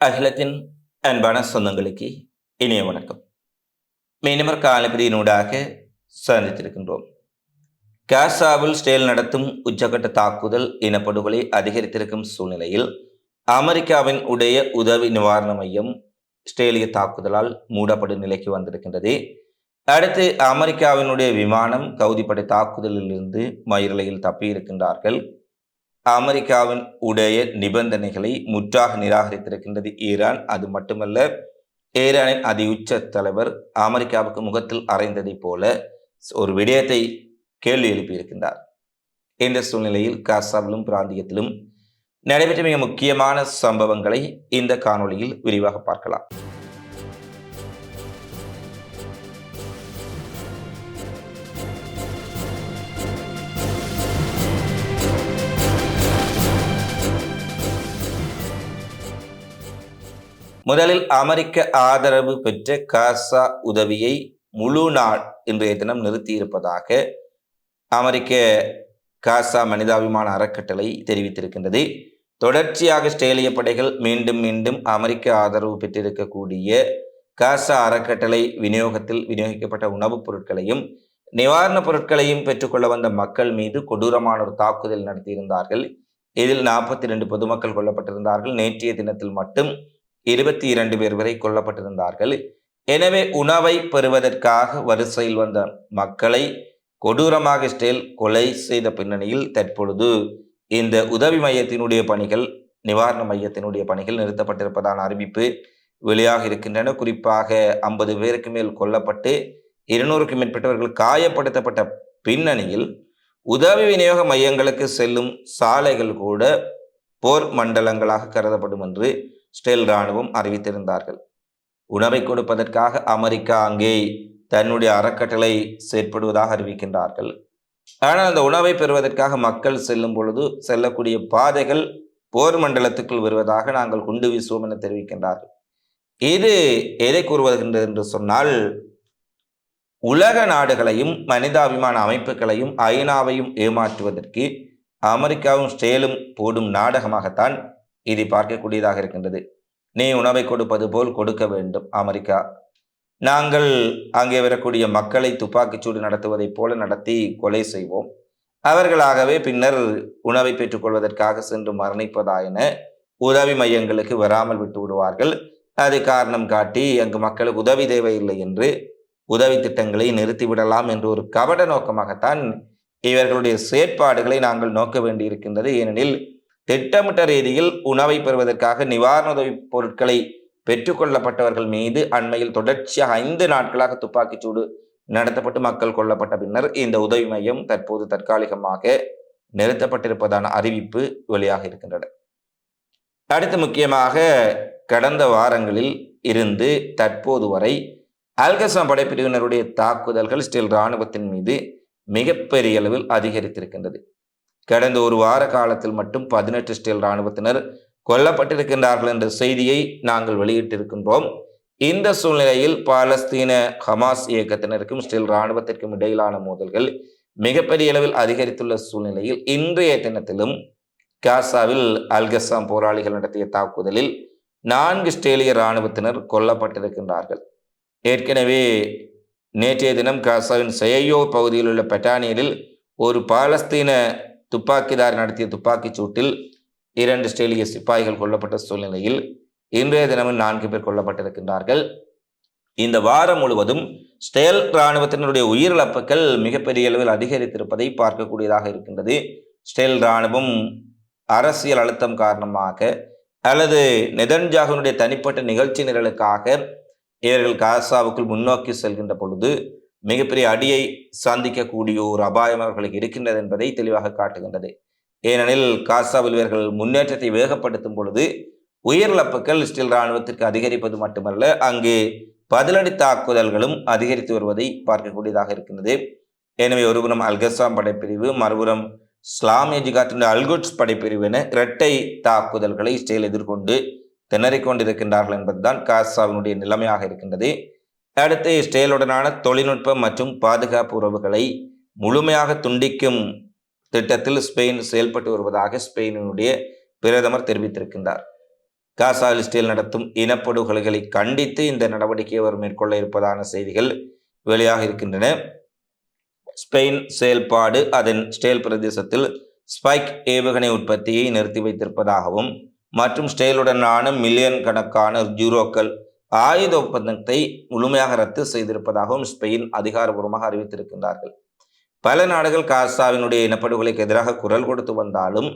அகிலத்தின் அன்பான சொந்தங்களுக்கு இனிய வணக்கம். மீனவர் காலப்பிரியினூடாக சந்தித்திருக்கின்றோம். காசாவில் ஸ்டேல் நடத்தும் உச்சகட்ட தாக்குதல் இனப்படுகொலை அதிகரித்திருக்கும் சூழ்நிலையில் அமெரிக்காவின் உடைய உதவி நிவாரண மையம் ஸ்டேலிய தாக்குதலால் மூடப்படும் நிலைக்கு வந்திருக்கின்றது. அடுத்து அமெரிக்காவினுடைய விமானம் கவுதிப்படை தாக்குதலில் இருந்து மயிரிழையில் தப்பியிருக்கின்றார்கள். அமெரிக்காவின் உடைய நிபந்தனைகளை முற்றாக நிராகரித்திருக்கின்றது ஈரான். அது மட்டுமல்ல ஈரானின் அதி உச்ச தலைவர் அமெரிக்காவுக்கு முகத்தில் அறைந்ததைப் போல ஒரு விடயத்தை கேள்வி எழுப்பியிருக்கின்றார். இந்த சூழ்நிலையில் காசாவிலும் பிராந்தியத்திலும் நடைபெற்ற மிக முக்கியமான சம்பவங்களை இந்த காணொளியில் விரிவாக பார்க்கலாம். முதலில் அமெரிக்க ஆதரவு பெற்ற காசா உதவியை முழு நாள் இன்றைய தினம் நிறுத்தியிருப்பதாக அமெரிக்க காசா மனிதாபிமான அறக்கட்டளை தெரிவித்திருக்கின்றது. தொடர்ச்சியாக ஸ்டேலிய படைகள் மீண்டும் மீண்டும் அமெரிக்க ஆதரவு பெற்றிருக்கக்கூடிய காசா அறக்கட்டளை விநியோகத்தில் விநியோகிக்கப்பட்ட உணவுப் பொருட்களையும் நிவாரணப் பொருட்களையும் பெற்றுக்கொள்ள வந்த மக்கள் மீது கொடூரமான ஒரு தாக்குதல் நடத்தியிருந்தார்கள். இதில் நாற்பத்தி ரெண்டு பொதுமக்கள் கொல்லப்பட்டிருந்தார்கள். நேற்றைய தினத்தில் மட்டும் இருபத்தி இரண்டு பேர் வரை கொல்லப்பட்டிருந்தார்கள். எனவே உணவை பெறுவதற்காக வரிசையில் வந்த மக்களை கொடூரமாக ஸ்டேல் கொலை செய்த பின்னணியில் தற்பொழுது இந்த உதவி மையத்தினுடைய பணிகள் நிவாரண மையத்தினுடைய பணிகள் நிறுத்தப்பட்டிருப்பதான அறிவிப்பு வெளியாக இருக்கின்றன. குறிப்பாக ஐம்பது பேருக்கு மேல் கொல்லப்பட்டு இருநூறுக்கும் மேற்பட்டவர்கள் காயப்படுத்தப்பட்ட பின்னணியில் உதவி விநியோக மையங்களுக்கு செல்லும் சாலைகள் கூட போர் மண்டலங்களாக கருதப்படும் என்று இஸ்ரேல் இராணுவம் அறிவித்திருந்தார்கள். உணவை கொடுப்பதற்காக அமெரிக்கா அங்கே தன்னுடைய அறக்கட்டளை செயற்படுவதாக அறிவிக்கின்றார்கள். ஆனால் அந்த உணவை பெறுவதற்காக மக்கள் செல்லும் பொழுது செல்லக்கூடிய பாதைகள் போர் மண்டலத்துக்குள் வருவதாக நாங்கள் குண்டு வீசுவோம் என தெரிவிக்கின்றார்கள். இது எதை கூறுவதுகின்றது என்று சொன்னால் உலக நாடுகளையும் மனிதாபிமான அமைப்புகளையும் ஐநாவையும் ஏமாற்றுவதற்கு அமெரிக்காவும் ஸ்டேலும் போடும் நாடகமாகத்தான் இதை பார்க்கக்கூடியதாக இருக்கின்றது. நீ உணவை கொடுப்பது போல் கொடுக்க வேண்டும் அமெரிக்கா. நாங்கள் அங்கே வரக்கூடிய மக்களை துப்பாக்கிச்சூடு நடத்துவதைப் போல நடத்தி கொலை செய்வோம். அவர்களாகவே பின்னர் உணவை பெற்றுக்கொள்வதற்காக சென்று மரணிப்பதாயின உதவி மையங்களுக்கு வராமல் விட்டு விடுவார்கள். அது காரணம் காட்டி அங்கு மக்களுக்கு உதவி தேவையில்லை என்று உதவி திட்டங்களை நிறுத்திவிடலாம் என்று ஒரு கபட நோக்கமாகத்தான் இவர்களுடைய செயற்பாடுகளை நாங்கள் நோக்க வேண்டியிருக்கின்றது. ஏனெனில் திட்டமிட்ட ரீதியில் உணவை பெறுவதற்காக நிவாரண உதவி பொருட்களை பெற்றுக்கொள்ளப்பட்டவர்கள் மீது அண்மையில் தொடர்ச்சியாக ஐந்து நாட்களாக துப்பாக்கிச்சூடு நடத்தப்பட்டு மக்கள் கொல்லப்பட்ட பின்னர் இந்த உதவி மையம் தற்போது தற்காலிகமாக நிறுத்தப்பட்டிருப்பதான அறிவிப்பு வெளியாக இருக்கின்றன அடுத்து முக்கியமாக கடந்த வாரங்களில் இருந்து தற்போது வரை அல்கசாம் படைப்பிரிவினருடைய தாக்குதல்கள் ஸ்டில் இராணுவத்தின் மீது மிகப்பெரிய அளவில் அதிகரித்திருக்கின்றது. கடந்த ஒரு வார காலத்தில் மட்டும் பதினெட்டு ஸ்டேல் இராணுவத்தினர் கொல்லப்பட்டிருக்கின்றார்கள் என்ற செய்தியை நாங்கள் வெளியிட்டிருக்கின்றோம். இந்த சூழ்நிலையில் பாலஸ்தீன ஹமாஸ் இயக்கத்தினருக்கும் ஸ்டீல் இராணுவத்திற்கும் இடையிலான மோதல்கள் மிகப்பெரிய அளவில் அதிகரித்துள்ள சூழ்நிலையில் இன்றைய தினத்திலும் காசாவில் அல்கசாம் போராளிகள் நடத்திய தாக்குதலில் நான்கு ஸ்டேலிய இராணுவத்தினர் கொல்லப்பட்டிருக்கின்றார்கள். ஏற்கனவே நேற்றைய தினம் காசாவின் செயயோ பகுதியில் உள்ள பெட்டானியலில் ஒரு பாலஸ்தீன துப்பாக்கிதார் நடத்திய துப்பாக்கிச் சூட்டில் இரண்டு ஸ்டேலிய சிப்பாய்கள் கொல்லப்பட்ட சூழ்நிலையில் இன்றைய தினமும் நான்கு பேர் கொல்லப்பட்டிருக்கின்றார்கள். இந்த வாரம் முழுவதும் ஸ்டேல் இராணுவத்தினருடைய உயிரிழப்புகள் மிகப்பெரிய அளவில் அதிகரித்திருப்பதை பார்க்கக்கூடியதாக இருக்கின்றது. ஸ்டேல் இராணுவம் அரசியல் அழுத்தம் காரணமாக அல்லது நெதன்ஜாகனுடைய தனிப்பட்ட நிகழ்ச்சி நிரலுக்காக இவர்கள் காசாவுக்குள் முன்னோக்கி செல்கின்ற பொழுது மிகப்பெரிய அடியை சந்திக்கக்கூடிய ஒரு அபாயம் அவர்களுக்கு இருக்கின்றது என்பதை தெளிவாக காட்டுகின்றது. ஏனெனில் காசாவில் இவர்கள் முன்னேற்றத்தை வேகப்படுத்தும் பொழுது உயிரிழப்புகள் இஸ்ரேல் இராணுவத்திற்கு அதிகரிப்பது மட்டுமல்ல அங்கு பதிலடி தாக்குதல்களும் அதிகரித்து வருவதை பார்க்கக்கூடியதாக இருக்கின்றது. எனவே ஒருபுறம் அல்கசாம் படைப்பிரிவு மறுபுறம் இஸ்லாமிய ஜிகாத்தின் அல்குட்ஸ் படைப்பிரிவு என இரட்டை தாக்குதல்களை இஸ்ரேல் எதிர்கொண்டு திணறிக் கொண்டிருக்கின்றார்கள் என்பதுதான் காசாவினுடைய நிலைமையாக இருக்கின்றது. அடுத்து இஸ்ரேலுடனான தொழில்நுட்பம் மற்றும் பாதுகாப்பு உறவுகளை முழுமையாக துண்டிக்கும் திட்டத்தில் ஸ்பெயின் செயல்பட்டு வருவதாக ஸ்பெயினுடைய பிரதமர் தெரிவித்திருக்கின்றார். காசாவில் இஸ்ரேல் நடத்தும் இனப்படுகொலைகளை கண்டித்து இந்த நடவடிக்கையை அவர் மேற்கொள்ள இருப்பதான செய்திகள் வெளியாக இருக்கின்றன. ஸ்பெயின் செயல்பாடு அதன் ஸ்டேல் பிரதேசத்தில் ஸ்பைக் ஏவுகணை உற்பத்தியை நிறுத்தி வைத்திருப்பதாகவும் மற்றும் ஸ்டேலுடனான மில்லியன் கணக்கான ஜூரோக்கள் ஆயுத ஒப்பந்தத்தை முழுமையாக ரத்து செய்திருப்பதாகவும் ஸ்பெயின் அதிகாரபூர்வமாக அறிவித்திருக்கின்றார்கள். பல நாடுகள் காசாவினுடைய இனப்படுகொலைக்கு எதிராக குரல் கொடுத்து வந்தாலும்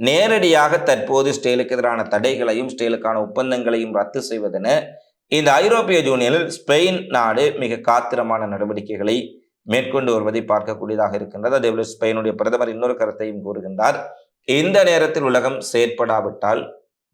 நேரடியாக தற்போது ஸ்டேலுக்கு எதிரான தடைகளையும் ஸ்டேலுக்கான ஒப்பந்தங்களையும் ரத்து செய்வதென இந்த ஐரோப்பிய யூனியனில் ஸ்பெயின் நாடு மிக காத்திரமான நடவடிக்கைகளை மேற்கொண்டு வருவதை பார்க்கக்கூடியதாக இருக்கின்றது. அதேபோல ஸ்பெயினுடைய பிரதமர் இன்னொரு கருத்தையும் கூறுகின்றார். இந்த நேரத்தில் உலகம் செயற்படாவிட்டால்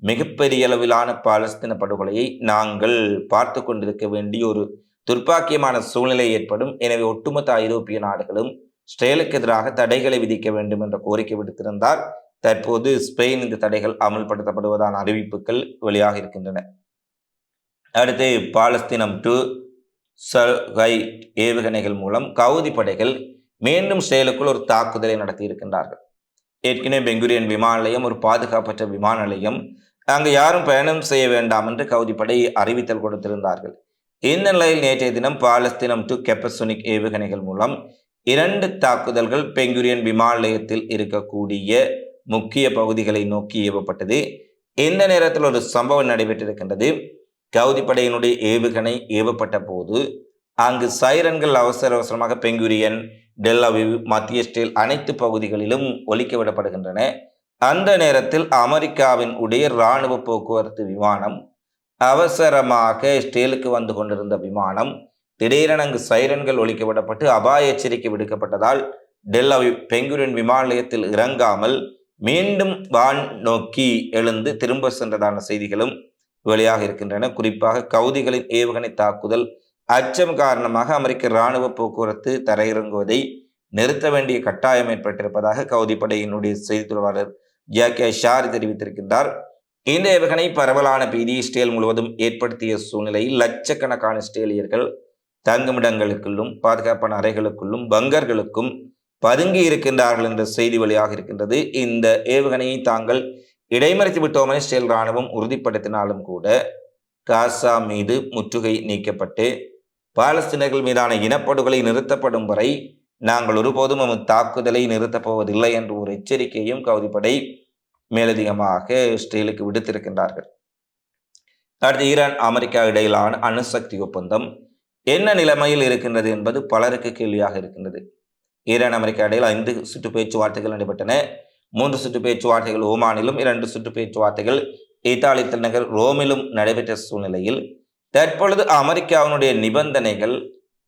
மிகப்பெரிய அளவிலான பாலஸ்தீன படுகொலையை நாங்கள் பார்த்து கொண்டிருக்க வேண்டிய ஒரு துர்ப்பாக்கியமான சூழ்நிலை ஏற்படும். எனவே ஒட்டுமொத்த ஐரோப்பிய நாடுகளும் ஸ்ரேலுக்கு எதிராக தடைகளை விதிக்க வேண்டும் என்ற கோரிக்கை விடுத்திருந்தார் தற்போது ஸ்பெயின் இந்த தடைகள் அமல்படுத்தப்படுவதான அறிவிப்புகள் வெளியாக இருக்கின்றன. அடுத்து பாலஸ்தீனம் டு சல்கை ஏவுகணைகள் மூலம் கவுதி படைகள் மீண்டும் செயலுக்குள் ஒரு தாக்குதலை நடத்தி இருக்கின்றார்கள் ஏற்கனவே பெங்குரியன் விமான நிலையம் ஒரு பாதுகாப்பற்ற விமான நிலையம் அங்கு யாரும் பயணம் செய்ய வேண்டாம் என்று கவுதிப்படை அறிவித்தல் கொடுத்திருந்தார்கள். இந்த நிலையில் நேற்றைய தினம் பாலஸ்தீனம் டு கெப்பசோனிக் ஏவுகணைகள் மூலம் இரண்டு தாக்குதல்கள் பெங்குரியன் விமான நிலையத்தில் இருக்கக்கூடிய முக்கிய பகுதிகளை நோக்கி ஏவப்பட்டது. இந்த நேரத்தில் ஒரு சம்பவம் நடைபெற்றிருக்கின்றது. கவுதி படையினுடைய ஏவுகணை ஏவப்பட்ட போது அங்கு சைரன்கள் அவசர அவசரமாக பெங்குரியன் டெல்லாவி மத்திய ஸ்டேல் அனைத்து பகுதிகளிலும் ஒலிக்க விடப்படுகின்றன. அந்த நேரத்தில் அமெரிக்காவின் உடைய இராணுவ போக்குவரத்து விமானம் அவசரமாக ஸ்டேலுக்கு வந்து கொண்டிருந்த விமானம் திடீரென அங்கு சைரன்கள் ஒழிக்கப்படப்பட்டு விடப்பட்டு அபாய எச்சரிக்கை விடுக்கப்பட்டதால் டெல்லவி பெங்குரின் விமான நிலையத்தில் இறங்காமல் மீண்டும் வான் நோக்கி எழுந்து திரும்ப சென்றதான செய்திகளும் வெளியாக இருக்கின்றன. குறிப்பாக கவுதிகளின் ஏவுகணை தாக்குதல் அச்சம் காரணமாக அமெரிக்க இராணுவ போக்குவரத்து தரையிறங்குவதை நிறுத்த வேண்டிய கட்டாயம் ஏற்பட்டிருப்பதாக கவுதி படையினுடைய செய்தி தொடர்பாளர் ஜே கே ஷாரி தெரிவித்திருக்கின்றார். இந்த ஏவுகணை பரவலான பீதி இஸ்ரேல் முழுவதும் ஏற்படுத்திய சூழ்நிலையில் லட்சக்கணக்கான இஸ்ரேலியர்கள் தங்குமிடங்களுக்குள்ளும் பாதுகாப்பான அறைகளுக்குள்ளும் பங்கர்களுக்கும் பதுங்கி இருக்கின்றார்கள் என்ற செய்தி வழியாக இருக்கின்றது. இந்த ஏவுகணையை தாங்கள் இடைமறித்து விட்டோமென இஸ்ரேல் ராணுவம் உறுதிப்படுத்தினாலும் கூட காசா மீது முற்றுகை நீக்கப்பட்டு பாலஸ்தீனர்கள் மீதான இனப்படுகொலை நிறுத்தப்படும் வரை நாங்கள் ஒருபோதும் நமது தாக்குதலை நிறுத்தப் போவதில்லை என்ற ஒரு எச்சரிக்கையும் கவுதிப்படை மேலதிகமாக இஸ்ரேலுக்கு விடுத்திருக்கின்றார்கள். அடுத்து ஈரான் அமெரிக்கா இடையிலான அணுசக்தி ஒப்பந்தம் என்ன நிலைமையில் இருக்கின்றது என்பது பலருக்கு கேள்வியாக இருக்கின்றது. ஈரான் அமெரிக்கா இடையில் ஐந்து சுற்று பேச்சுவார்த்தைகள் நடைபெற்றன. மூன்று சுற்று பேச்சுவார்த்தைகள் ஓமானிலும் இரண்டு சுற்று பேச்சுவார்த்தைகள் இத்தாலி தலைநகர் ரோமிலும் நடைபெற்ற சூழ்நிலையில் தற்பொழுது அமெரிக்காவினுடைய நிபந்தனைகள்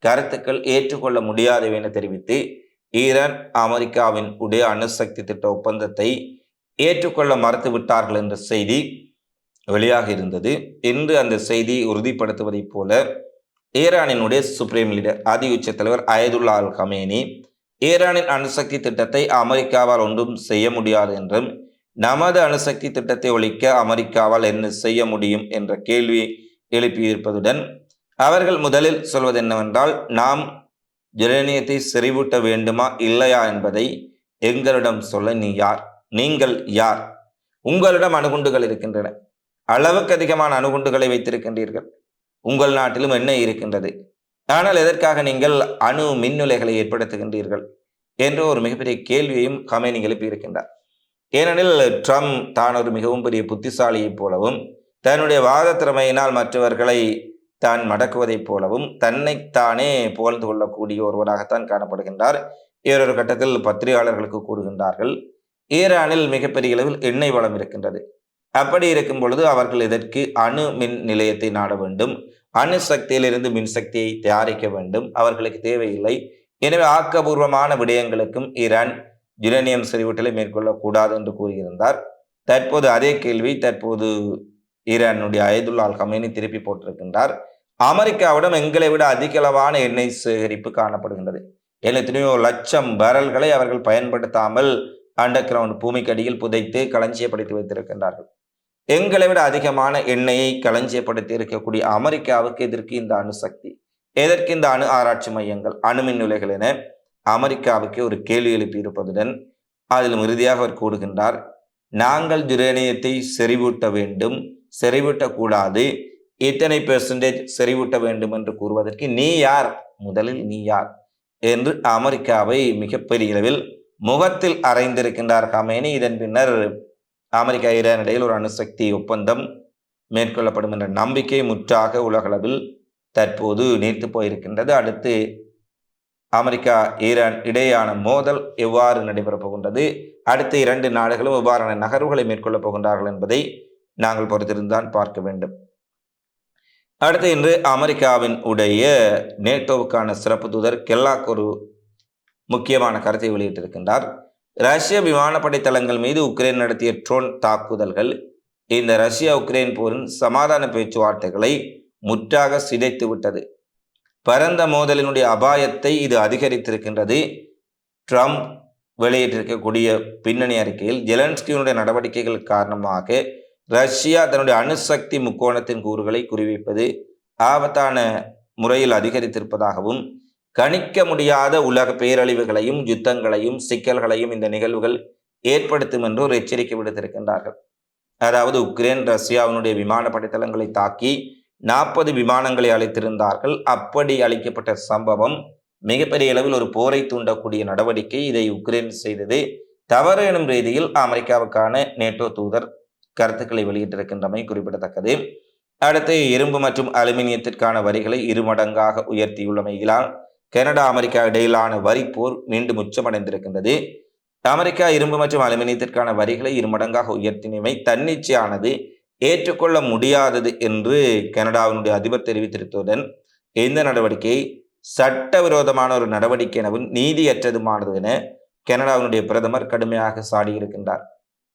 கருத்துக்கள் ஏற்றுக்கொள்ள முடியாதவை என தெரிவித்து ஈரான் அமெரிக்காவின் உடைய அணுசக்தி திட்ட ஒப்பந்தத்தை ஏற்றுக்கொள்ள மறுத்துவிட்டார்கள் என்ற செய்தி வெளியாக இருந்தது. இன்று அந்த செய்தி உறுதிப்படுத்துவதைப் போல ஈரானினுடைய சுப்ரீம் லீடர் அதி உச்ச தலைவர் அயதுல்லா அல் கமேனி ஈரானின் அணுசக்தி திட்டத்தை அமெரிக்காவால் ஒன்றும் செய்ய முடியாது என்றும் நமது அணுசக்தி திட்டத்தை ஒழிக்க அமெரிக்காவால் என்ன செய்ய முடியும் என்ற கேள்வி எழுப்பியிருப்பதுடன் அவர்கள் முதலில் சொல்வது என்னவென்றால் நாம் ஜெரேனியத்தை செறிவூட்ட வேண்டுமா இல்லையா என்பதை எங்களிடம் சொல்ல நீ யார்? நீங்கள் யார்? உங்களிடம் அணுகுண்டுகள் இருக்கின்றன. அளவுக்கு அதிகமான அணுகுண்டுகளை வைத்திருக்கின்றீர்கள். உங்கள் நாட்டிலும் என்ன இருக்கின்றது? ஆனால் எதற்காக நீங்கள் அணு மின்னுலைகளை ஏற்படுத்துகின்றீர்கள்? என்ற ஒரு மிகப்பெரிய கேள்வியையும் கமேனி எழுப்பியிருக்கின்றார். ஏனெனில் ட்ரம்ப் தான் ஒரு மிகவும் பெரிய புத்திசாலியைப் போலவும் தன்னுடைய வாத திறமையினால் மற்றவர்களை தான் மடக்குவதைப் போலவும் தன்னைத்தானே புகழ்ந்து கொள்ளக்கூடிய ஒருவராகத்தான் காணப்படுகின்றார். வேறொரு கட்டத்தில் பத்திரிகையாளர்களுக்கு கூறுகின்றார்கள் ஈரானில் மிகப்பெரிய அளவில் எண்ணெய் வளம் இருக்கின்றது. அப்படி இருக்கும் பொழுது அவர்கள் இதற்கு அணு மின் நிலையத்தை நாட வேண்டும். அணு சக்தியிலிருந்து மின்சக்தியை தயாரிக்க வேண்டும். அவர்களுக்கு தேவையில்லை. எனவே ஆக்கபூர்வமான விடயங்களுக்கும் ஈரான் யுரேனியம் செறிவூட்டலை மேற்கொள்ளக்கூடாது என்று கூறியிருந்தார். தற்போது அதே கேள்வி தற்போது ஈரானுடைய அயதுல்லா கமேனி திருப்பி போட்டிருக்கின்றார். அமெரிக்காவிடம் எங்களை விட அதிக அளவான எண்ணெய் சேகரிப்பு காணப்படுகின்றது. எத்தனையோ லட்சம் பேரல்களை அவர்கள் பயன்படுத்தாமல் அண்டர் கிரவுண்ட் பூமிக்கடியில் புதைத்து களஞ்சியப்படுத்தி வைத்திருக்கின்றார்கள். எங்களை விட அதிகமான எண்ணெயை களஞ்சியப்படுத்தி இருக்கக்கூடிய அமெரிக்காவுக்கு எதற்கு இந்த அணுசக்தி எதற்கு இந்த அணு ஆராய்ச்சி மையங்கள்? அணுமின் நிலைகள் என அமெரிக்காவுக்கு ஒரு கேள்வி எழுப்பி இருப்பதுடன் அதிலும் இறுதியாக அவர் கூறுகின்றார் நாங்கள் யுரேனியத்தை செறிவூட்ட வேண்டும் செறிவூட்டக்கூடாது. இத்தனை பெர்சன்டேஜ் செறிவூட்ட வேண்டும் என்று கூறுவதற்கு நீ யார்? முதலில் நீ யார்? என்று அமெரிக்காவை மிகப்பெரிய அளவில் முகத்தில் அறைந்திருக்கின்றார் ஹமேனி இதன் பின்னர் அமெரிக்கா ஈரான் இடையில் ஒரு அணுசக்தி ஒப்பந்தம் மேற்கொள்ளப்படும் என்ற நம்பிக்கை முற்றாக உலகளவில் தற்போது நீர்த்து போயிருக்கின்றது. அடுத்து அமெரிக்கா ஈரான் இடையேயான மோதல் எவ்வாறு நடைபெறப் போகின்றது? அடுத்த இரண்டு நாடுகளும் எவ்வாறான நகர்வுகளை மேற்கொள்ளப் போகின்றார்கள் என்பதை நாங்கள் பொறுத்திருந்தான் பார்க்க வேண்டும். அடுத்து இன்று அமெரிக்காவின் உடைய நேட்டோவுக்கான சிறப்பு தூதர் கெல்லாக் ஒரு முக்கியமான கருத்தை வெளியிட்டிருக்கின்றார். ரஷ்ய விமானப்படை தளங்கள் மீது உக்ரைன் நடத்திய ட்ரோன் தாக்குதல்கள் இந்த ரஷ்யா உக்ரைன் போரின் சமாதான பேச்சுவார்த்தைகளை முற்றாக சிதைத்து விட்டது. பரந்த மோதலினுடைய அபாயத்தை இது அதிகரித்திருக்கின்றது. ட்ரம்ப் வெளியிட்டிருக்கக்கூடிய பின்னணி அறிக்கையில் ஜெலன்ஸ்கியினுடைய நடவடிக்கைகள் காரணமாக ரஷ்யா தன்னுடைய அணுசக்தி முக்கோணத்தின் கூறுகளை குறிவைப்பது ஆபத்தான முறையில் அதிகரித்திருப்பதாகவும் கணிக்க முடியாத உலக பேரழிவுகளையும் யுத்தங்களையும் சிக்கல்களையும் இந்த நிகழ்வுகள் ஏற்படுத்தும் என்று ஒரு எச்சரிக்கை விடுத்திருக்கின்றார்கள். அதாவது உக்ரைன் ரஷ்யாவினுடைய விமான படைத்தளங்களை தாக்கி நாற்பது விமானங்களை அளித்திருந்தார்கள் அப்படி அளிக்கப்பட்ட சம்பவம் மிகப்பெரிய அளவில் ஒரு போரை தூண்டக்கூடிய நடவடிக்கை இதை உக்ரைன் செய்தது. தவறு எனும் ரீதியில் அமெரிக்காவுக்கான நேட்டோ தூதர் கருத்துக்களை வெளியிட்டிருக்கின்றமை குறிப்பிடத்தக்கது. அடுத்து இரும்பு மற்றும் அலுமினியத்திற்கான வரிகளை இருமடங்காக உயர்த்தியுள்ளமையிலால் கனடா அமெரிக்கா இடையிலான வரி போர் மீண்டும் உச்சமடைந்திருக்கின்றது. அமெரிக்கா இரும்பு மற்றும் அலுமினியத்திற்கான வரிகளை இருமடங்காக உயர்த்தினமை தன்னிச்சையானது ஏற்றுக்கொள்ள முடியாதது என்று கனடாவினுடைய அதிபர் தெரிவித்திருத்ததுடன் இந்த நடவடிக்கை சட்டவிரோதமான ஒரு நடவடிக்கை எனவும் நீதியற்றதுமானது என கனடாவினுடைய பிரதமர் கடுமையாக சாடியிருக்கின்றார்.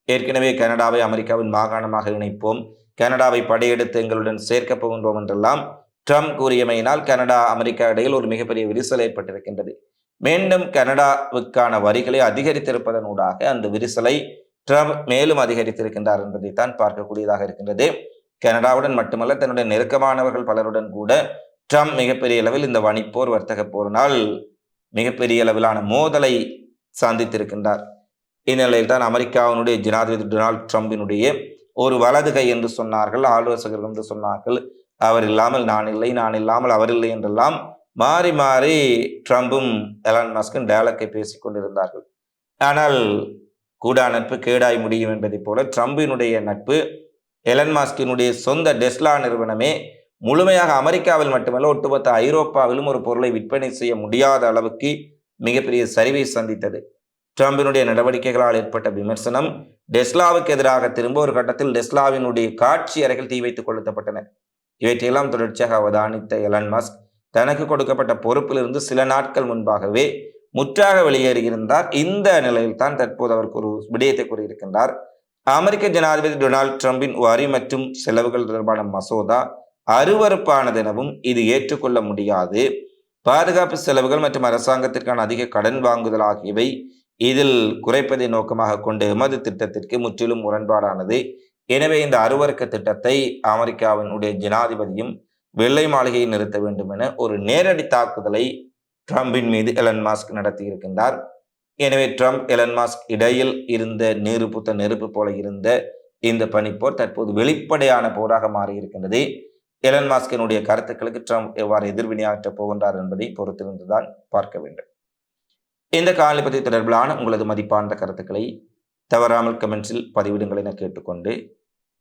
ஏற்கனவே கனடாவை அமெரிக்காவின் மாகாணமாக இணைப்போம் கனடாவை படையெடுத்து எங்களுடன் சேர்க்கப் போகின்றோம் என்றெல்லாம் ட்ரம்ப் கூறியமையினால் கனடா அமெரிக்கா இடையில் ஒரு மிகப்பெரிய விரிசல் ஏற்பட்டிருக்கின்றது. மீண்டும் கனடாவுக்கான வரிகளை அதிகரித்திருப்பதனூடாக அந்த விரிசலை ட்ரம்ப் மேலும் அதிகரித்திருக்கின்றார் என்பதை தான் பார்க்கக்கூடியதாக இருக்கின்றது. கனடாவுடன் மட்டுமல்ல தன்னுடைய நெருக்கமானவர்கள் பலருடன் கூட ட்ரம்ப் மிகப்பெரிய அளவில் இந்த வணிப்போர் வர்த்தக போரினால் மிகப்பெரிய அளவிலான மோதலை சந்தித்திருக்கின்றார். இந்நிலையில் தான் அமெரிக்காவினுடைய ஜனாதிபதி டொனால்ட் ட்ரம்பினுடைய ஒரு வலது கை என்று சொன்னார்கள் ஆலோசகர்கள் என்று சொன்னார்கள் அவர் இல்லாமல் நான் இல்லை நான் இல்லாமல் அவர் இல்லை என்றெல்லாம் மாறி மாறி ட்ரம்பும் எலான் மஸ்கும் டேலக்கை பேசிக் கொண்டிருந்தார்கள். ஆனால் கூடா நட்பு கேடாய் முடியும் என்பதைப் போல ட்ரம்பினுடைய நட்பு எலன் மாஸ்கினுடைய சொந்த டெஸ்லா நிறுவனமே முழுமையாக அமெரிக்காவில் மட்டுமல்ல ஒட்டுமொத்த ஐரோப்பாவிலும் ஒரு பொருளை விற்பனை செய்ய முடியாத அளவுக்கு மிகப்பெரிய சரிவை சந்தித்தது. ட்ரம்பினுடைய நடவடிக்கைகளால் ஏற்பட்ட விமர்சனம் டெஸ்லாவுக்கு எதிராக திரும்ப ஒரு கட்டத்தில் டெஸ்லாவினுடைய காட்சி அறைகள் தீ வைத்துக் கொளுத்தப்பட்டன. இவற்றையெல்லாம் தொடர்ச்சியாக அவதானித்த எலன் மஸ்க் தனக்கு கொடுக்கப்பட்ட பொறுப்பிலிருந்து சில நாட்கள் முன்பாகவே முற்றாக வெளியேறியிருந்தார். இந்த நிலையில் தான் தற்போது அவர் ஒரு விடயத்தை கூறியிருக்கின்றார். அமெரிக்க ஜனாதிபதி டொனால்ட் டிரம்பின் வரி மற்றும் செலவுகள் தொடர்பான மசோதா அருவறுப்பானதெனவும் இது ஏற்றுக்கொள்ள முடியாது. பாதுகாப்பு செலவுகள் மற்றும் அரசாங்கத்திற்கான அதிக கடன் வாங்குதல் ஆகியவை இதில் குறைப்பதை நோக்கமாக கொண்டு எமது திட்டத்திற்கு முற்றிலும் முரண்பாடானது. எனவே இந்த அருவருக்க திட்டத்தை அமெரிக்காவினுடைய ஜனாதிபதியும் வெள்ளை மாளிகையை நிறுத்த வேண்டும் என ஒரு நேரடி தாக்குதலை ட்ரம்பின் மீது எலன் மாஸ்க் நடத்தி இருக்கின்றார். எனவே ட்ரம்ப் எலன் மாஸ்க் இடையில் இருந்த நீரு புத்த நெருப்பு போல இருந்த இந்த பனிப்போர் தற்போது வெளிப்படையான போராக மாறி இருக்கின்றது எலன் மாஸ்கினுடைய கருத்துக்களுக்கு ட்ரம்ப் எவ்வாறு எதிர்வினையாற்றப் போகின்றார் என்பதை பொறுத்திருந்துதான் பார்க்க வேண்டும். இந்த காலிபதி தொடர்பிலான உங்களது மதிப்பார்ந்த கருத்துக்களை தவறாமல் கமெண்ட்ஸில் பதிவிடுங்கள் என கேட்டுக்கொண்டு